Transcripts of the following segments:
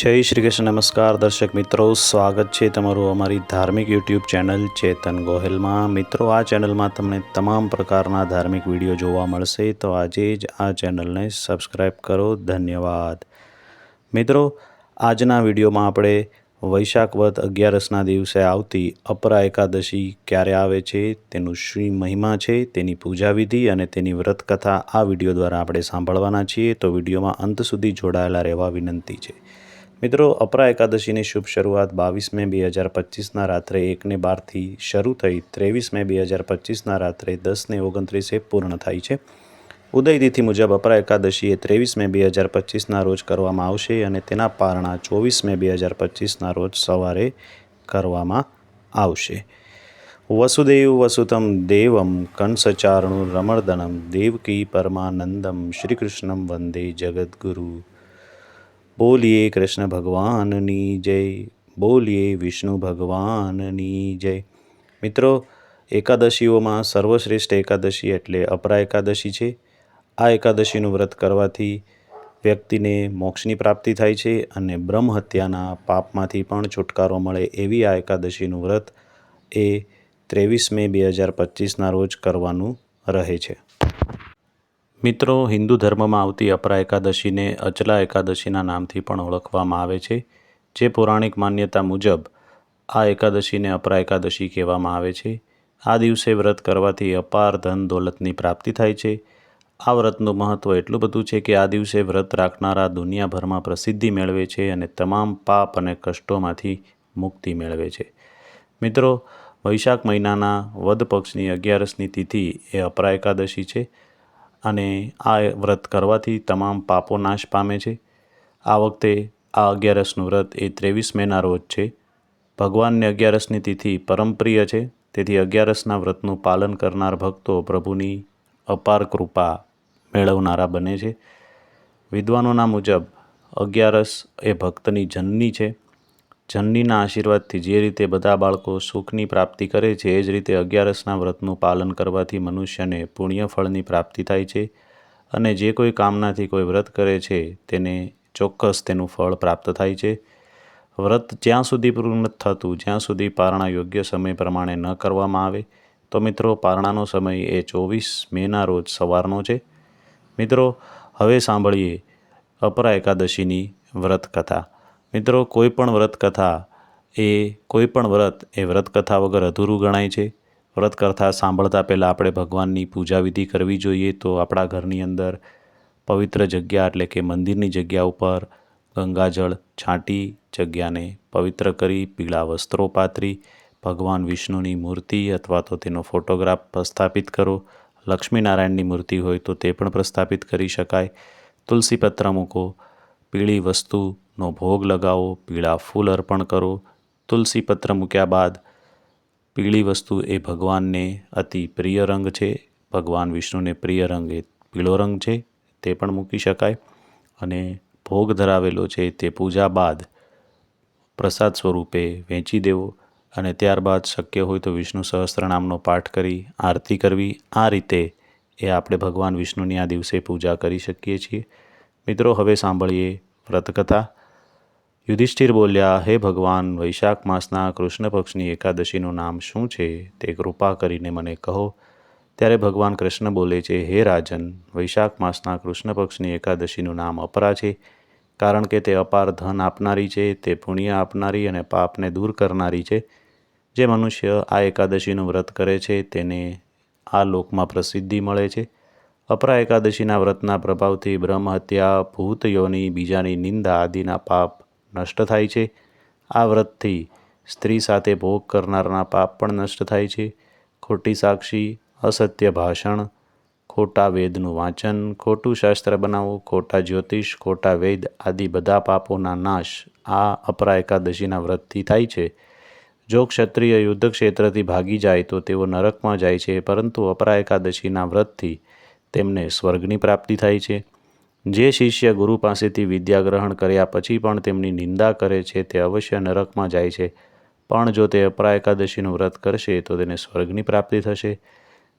જય શ્રી કૃષ્ણ, નમસ્કાર દર્શક મિત્રો. સ્વાગત છે તમારું અમારી ધાર્મિક યુટ્યુબ ચેનલ ચેતન ગોહિલમાં. મિત્રો, આ ચેનલમાં તમને તમામ પ્રકારના ધાર્મિક વીડિયો જોવા મળશે, તો આજે જ આ ચેનલને સબસ્ક્રાઈબ કરો. ધન્યવાદ. મિત્રો, આજના વિડીયોમાં આપણે વૈશાખ વધ અગિયારસના દિવસે આવતી અપરા એકાદશી ક્યારે આવે છે, તેનું શ્રી મહિમા છે, તેની પૂજા વિધિ અને તેની વ્રત કથા આ વીડિયો દ્વારા આપણે સાંભળવાના છીએ, તો વિડીયોમાં અંત સુધી જોડાયેલા રહેવા વિનંતી છે. મિત્રો, અપરા એકાદશીની શુભ શરૂઆત બાવીસ મે બે હજાર પચીસના રાત્રે એકને બારથી શરૂ થઈ ત્રેવીસ મે બે હજાર પચીસના રાત્રે દસને ઓગણત્રીસે પૂર્ણ થાય છે. ઉદયતિથિ મુજબ અપરા એકાદશી એ ત્રેવીસ મે બે હજાર પચીસના રોજ કરવામાં આવશે અને તેના પારણા ચોવીસ મે બે હજાર પચીસના રોજ સવારે કરવામાં આવશે. વસુદેવ વસુતમ દેવમ કંસચારણું રમણદનમ દેવકી પરમાનંદમ શ્રીકૃષ્ણમ વંદે જગદગુરુ બોલીએ કૃષ્ણ ભગવાનની જય, બોલીએ વિષ્ણુ ભગવાનની જય. મિત્રો, એકાદશીઓમાં સર્વશ્રેષ્ઠ એકાદશી એટલે અપરા એકાદશી છે. આ એકાદશીનું વ્રત કરવાથી વ્યક્તિને મોક્ષની પ્રાપ્તિ થાય છે અને બ્રહ્મ હત્યાના પાપમાંથી પણ છુટકારો મળે એવી આ એકાદશીનું વ્રત એ ત્રેવીસ મે બે હજાર પચીસના રોજ કરવાનું રહે છે. મિત્રો, હિન્દુ ધર્મમાં આવતી અપરા એકાદશીને અચલા એકાદશીના નામથી પણ ઓળખવામાં આવે છે, જે પૌરાણિક માન્યતા મુજબ આ એકાદશીને અપરા એકાદશી કહેવામાં આવે છે. આ દિવસે વ્રત કરવાથી અપાર ધન દોલતની પ્રાપ્તિ થાય છે. આ વ્રતનું મહત્ત્વ એટલું બધું છે કે આ દિવસે વ્રત રાખનારા દુનિયાભરમાં પ્રસિદ્ધિ મેળવે છે અને તમામ પાપ અને કષ્ટોમાંથી મુક્તિ મેળવે છે. મિત્રો, વૈશાખ મહિનાના વદ પક્ષની અગિયારસની તિથિ એ અપરા એકાદશી છે. અને આ વ્રત કરવાથી તમામ પાપો નાશ પામે છે. આ વખતે આ અગિયારસનું વ્રત એ ત્રેવીસ મેના રોજ છે. ભગવાનને અગિયારસની તિથિ પરમપ્રિય છે. તેથી અગિયારસના વ્રતનું પાલન કરનાર ભક્તો પ્રભુની અપાર કૃપા મેળવનારા બને છે. વિદ્વાનોના મુજબ અગિયારસ એ ભક્તની જનની છે. જનનીના આશીર્વાદથી જે રીતે બધા બાળકો સુખની પ્રાપ્તિ કરે છે, એ જ રીતે અગિયારસના વ્રતનું પાલન કરવાથી મનુષ્યને પુણ્યફળની પ્રાપ્તિ થાય છે અને જે કોઈ કામનાથી કોઈ વ્રત કરે છે, તેને ચોક્કસ તેનું ફળ પ્રાપ્ત થાય છે. વ્રત જ્યાં સુધી પૂર્ણ થતું, જ્યાં સુધી પારણા યોગ્ય સમય પ્રમાણે ન કરવામાં આવે, તો મિત્રો પારણાનો સમય એ ચોવીસ મેના રોજ સવારનો છે. મિત્રો, હવે સાંભળીએ અપરા એકાદશીની વ્રત કથા મિત્રો, કોઈ પણ વ્રત કથા એ, કોઈ પણ વ્રત એ વ્રત કથા વગર અધૂરું ગણાય છે. વ્રત કથા સાંભળતા પહેલાં આપણે ભગવાનની પૂજા વિધિ કરવી જોઈએ તો આપણા ઘરની અંદર પવિત્ર જગ્યા એટલે કે મંદિરની જગ્યા ઉપર ગંગાજળ છાંટી, જગ્યાને પવિત્ર કરી, પીળા વસ્ત્રો પાથરી, ભગવાન વિષ્ણુની મૂર્તિ અથવા તો તેનો ફોટોગ્રાફ પ્રસ્થાપિત કરો. લક્ષ્મીનારાયણની મૂર્તિ હોય તો તે પણ પ્રસ્થાપિત કરી શકાય. તુલસી પત્ર મૂકો પીળી વસ્તુનો ભોગ લગાવો, પીળા ફૂલ અર્પણ કરો. તુલસી પત્ર મૂક્યા બાદ પીળી વસ્તુ એ ભગવાનને અતિ પ્રિય રંગ છે. ભગવાન વિષ્ણુને પ્રિય રંગ એ પીળો રંગ છે, તે પણ મૂકી શકાય. અને ભોગ ધરાવેલો છે તે પૂજા બાદ પ્રસાદ સ્વરૂપે વેચી દેવો. અને ત્યારબાદ શક્ય હોય તો વિષ્ણુ સહસ્ત્રનામનો પાઠ કરી આરતી કરવી. આ રીતે એ આપણે ભગવાન વિષ્ણુની આ દિવસે પૂજા કરી શકીએ છીએ. મિત્રો, હવે સાંભળીએ વ્રતકથા. યુધિષ્ઠિર બોલ્યા, હે ભગવાન, વૈશાખ માસના કૃષ્ણ પક્ષની એકાદશીનું નામ શું છે તે કૃપા કરીને મને કહો. ત્યારે ભગવાન કૃષ્ણ બોલે છે, હે રાજન, વૈશાખ માસના કૃષ્ણ પક્ષની એકાદશીનું નામ અપરા છે, કારણ કે તે અપાર ધન આપનારી છે, તે પુણ્ય આપનારી અને પાપને દૂર કરનારી છે. જે મનુષ્ય આ એકાદશીનું વ્રત કરે છે, તેને આ લોકમાં પ્રસિદ્ધિ મળે છે. અપરા એકાદશીના વ્રતના પ્રભાવથી બ્રહ્મ હત્યા, ભૂત બીજાની નિંદા આદિના પાપ નષ્ટ થાય છે. આ વ્રતથી સ્ત્રી સાથે ભોગ કરનારના પાપ પણ નષ્ટ થાય છે. ખોટી સાક્ષી, અસત્ય ભાષણ, ખોટા વેદનું વાંચન, ખોટું શાસ્ત્ર બનાવવું, ખોટા જ્યોતિષ, ખોટા વેદ આદિ બધા પાપોના નાશ આ અપરા એકાદશીના વ્રતથી થાય છે. જો ક્ષત્રિય યુદ્ધ ક્ષેત્રથી ભાગી જાય તો તેઓ નરકમાં જાય છે, પરંતુ અપરા એકાદશીના વ્રતથી તેમને સ્વર્ગની પ્રાપ્તિ થાય છે. જે શિષ્ય ગુરુ પાસેથી વિદ્યા ગ્રહણ કર્યા પછી પણ તેમની નિંદા કરે છે તે અવશ્ય નરકમાં જાય છે. પણ જો તે અપરા એકાદશીનું વ્રત કરશે તો તેને સ્વર્ગની પ્રાપ્તિ થશે.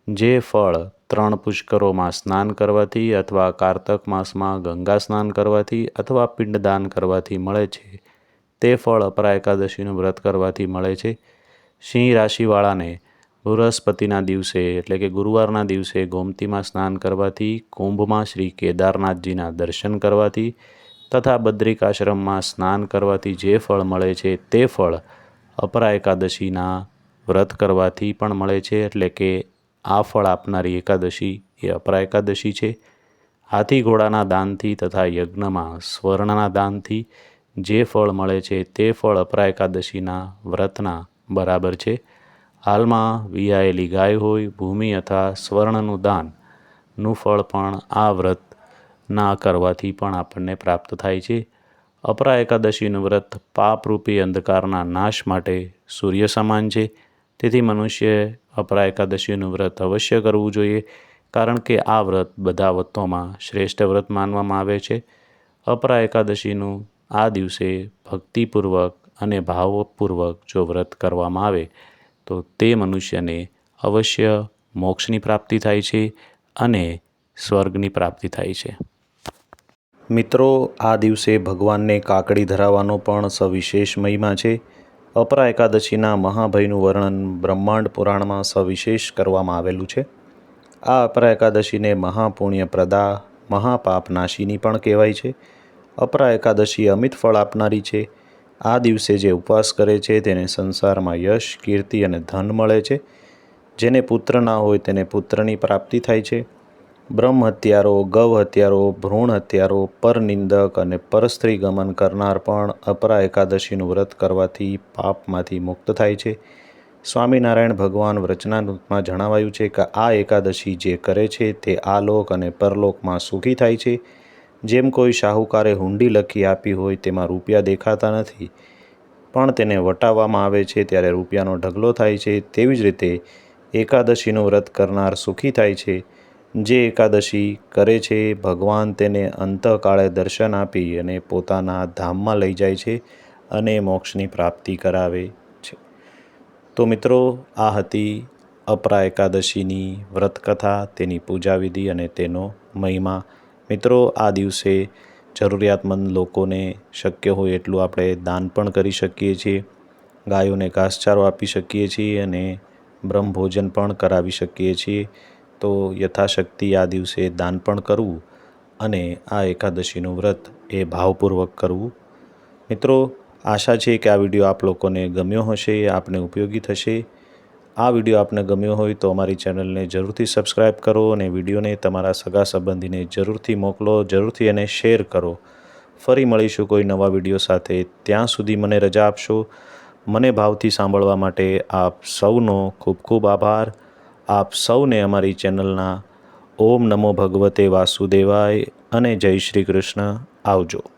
જે ફળ ત્રણ પુષ્કરોમાં સ્નાન કરવાથી અથવા કારતક માસમાં ગંગા સ્નાન કરવાથી અથવા પિંડદાન કરવાથી મળે છે, તે ફળ અપરા એકાદશીનું વ્રત કરવાથી મળે છે. સિંહ રાશિવાળાને બૃહસ્પતિના દિવસે એટલે કે ગુરુવારના દિવસે ગોમતીમાં સ્નાન કરવાથી કુંભમાં શ્રી કેદારનાથજીના દર્શન કરવાથી તથા બદ્રિકાશ્રમમાં સ્નાન કરવાથી જે ફળ મળે છે તે ફળ અપરા એકાદશીના વ્રત કરવાથી પણ મળે છે. એટલે કે આ ફળ આપનારી એકાદશી એ અપરા એકાદશી છે. હાથી ઘોડાના દાનથી તથા યજ્ઞમાં સ્વર્ણના દાનથી જે ફળ મળે છે તે ફળ અપરા એકાદશીના વ્રતના બરાબર છે. હાલમાં વિયાયેલી ગાય હોય, ભૂમિ અથવા સ્વર્ણનું દાનનું ફળ પણ આ વ્રત ના કરવાથી પણ આપણને પ્રાપ્ત થાય છે. અપરા એકાદશીનું વ્રત પાપરૂપી અંધકારના નાશ માટે સૂર્ય સમાન છે. તેથી મનુષ્ય અપરા એકાદશીનું વ્રત અવશ્ય કરવું જોઈએ, કારણ કે આ વ્રત બધા વ્રતોમાં શ્રેષ્ઠ વ્રત માનવામાં આવે છે. અપરા એકાદશીનું આ દિવસે ભક્તિપૂર્વક અને ભાવપૂર્વક જો વ્રત કરવામાં આવે તો તે મનુષ્યને અવશ્ય મોક્ષની પ્રાપ્તિ થાય છે અને સ્વર્ગની પ્રાપ્તિ થાય છે. મિત્રો, આ દિવસે ભગવાનને કાકડી ધરાવવાનો પણ સવિશેષ મહિમા છે. અપરા એકાદશીના મહાભયનું વર્ણન બ્રહ્માંડ પુરાણમાં સવિશેષ કરવામાં આવેલું છે. આ અપરા એકાદશીને મહાપુણ્યપ્રદા, મહાપાપનાશીની પણ કહેવાય છે. અપરા એકાદશી અમિત ફળ આપનારી છે આ દિવસે જે ઉપવાસ કરે છે તેને સંસારમાં યશ, કીર્તિ અને ધન મળે છે. જેને પુત્ર ના હોય તેને પુત્રની પ્રાપ્તિ થાય છે. બ્રહ્મ હત્યારો, ગૌ હત્યારો, ભ્રૂણ હત્યારો પરનિંદક અને પરસ્ત્રી ગમન કરનાર પણ અપરા એકાદશીનું વ્રત કરવાથી પાપમાંથી મુક્ત થાય છે. સ્વામિનારાયણ ભગવાન વચનામૃતમાં જણાવાયું છે કે આ એકાદશી જે કરે છે તે આ લોક અને પરલોકમાં સુખી થાય છે. જેમ કોઈ શાહુકારે હુંડી લખી આપી હોય તેમાં રૂપિયા દેખાતા નથી, પણ તેને વટાવવામાં આવે છે ત્યારે રૂપિયાનો ઢગલો થાય છે, તેવી જ રીતે એકાદશીનું વ્રત કરનાર સુખી થાય છે. જે એકાદશી કરે છે, ભગવાન તેને અંતકાળે દર્શન આપી અને પોતાના ધામમાં લઈ જાય છે અને મોક્ષની પ્રાપ્તિ કરાવે છે. તો મિત્રો, આ હતી અપરા એકાદશીની વ્રતકથા, તેની પૂજા વિધિ અને તેનો મહિમા. મિત્રો, આ દિવસે જરૂરિયાતમંદ લોકોને શક્ય હોય એટલું આપણે દાન પણ કરી શકીએ છીએ, ગાયોને ઘાસચારો આપી શકીએ છીએ અને બ્રહ્મભોજન પણ કરાવી શકીએ છીએ. તો યથાશક્તિ આ દિવસે દાન પણ કરવું અને આ એકાદશીનું વ્રત એ ભાવપૂર્વક કરવું. મિત્રો, આશા છે કે આ વીડિયો આપ લોકોને ગમ્યો હશે, આપને ઉપયોગી થશે. આ વીડિયો આપને ગમ્યો હોય તો અમારી ચેનલને જરૂરથી સબસ્ક્રાઈબ કરો અને વિડીયોને તમારા સગા સંબંધીને જરૂરથી મોકલો, જરૂરથી એને શેર કરો. ફરી મળીશું કોઈ નવા વીડિયો સાથે. ત્યાં સુધી મને રજા આપશો. મને ભાવથી સાંભળવા માટે આપ સૌનો ખૂબ ખૂબ આભાર. આપ સૌને અમારી ચેનલના ઓમ નમો ભગવતે વાસુદેવાય અને જય શ્રી કૃષ્ણ. આવજો.